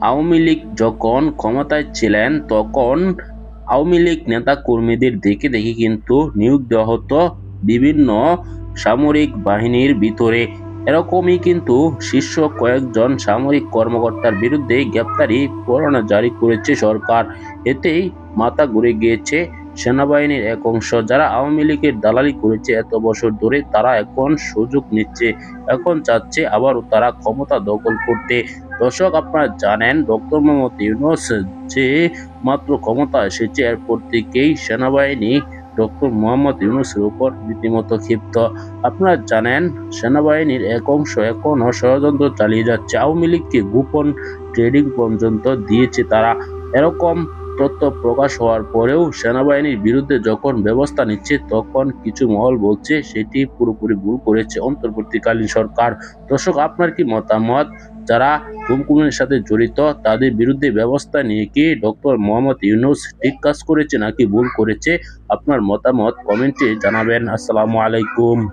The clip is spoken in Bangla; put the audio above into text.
আওয়ামী লীগ যখন ক্ষমতায় ছিলেন, তখন আওয়ামী লীগ নেতা কর্মীদের দেখে দেখে কিন্তু নিয়োগ দেওয়া হতো বিভিন্ন সামরিক বাহিনীর ভিতরে। এরকমই কিন্তু শীর্ষ কয়েকজন সামরিক কর্মকর্তার বিরুদ্ধে গ্রেপ্তারি পরোয়ানা জারি করেছে সরকার। এতেই মাথা ঘুরে গিয়েছে সেনাবাহিনীর এক অংশ যারা আওয়ামী লীগের দালালি করেছে এত বছর ধরে, তারা এখন সুযোগ নিচ্ছে। এখন চাচ্ছে আবারও তারা ক্ষমতা দখল করতে। দর্শক, আপনারা জানেন, ডক্টর মোহাম্মদ ইউনুস যে মাত্র ক্ষমতা এসেছে, এরপর থেকেই সেনাবাহিনী ডক্টর মোহাম্মদ ইউনুসের উপর রীতিমতো ক্ষিপ্ত। আপনারা জানেন, সেনাবাহিনীর এক অংশ এখনও ষড়যন্ত্র চালিয়ে যাচ্ছে। আওয়ামী লীগকে গোপন ট্রেডিং পর্যন্ত দিয়েছে তারা। এরকম তথ্য প্রকাশ হওয়ার পরেও সেনাবাহিনীর বিরুদ্ধে যখন ব্যবস্থা নিচ্ছে, তখন কিছু মহল বলছে সেটি পুরোপুরি ভুল করেছে অন্তর্বর্তীকালীন সরকার। দর্শক, আপনার কি মতামত? যারা গুমকুমের সাথে জড়িত, তাদের বিরুদ্ধে ব্যবস্থা নিয়ে কি ডক্টর মোহাম্মদ ইউনুস ঠিক কাজ করেছে নাকি ভুল করেছে? আপনার মতামত কমেন্টে জানাবেন। আসসালামু আলাইকুম।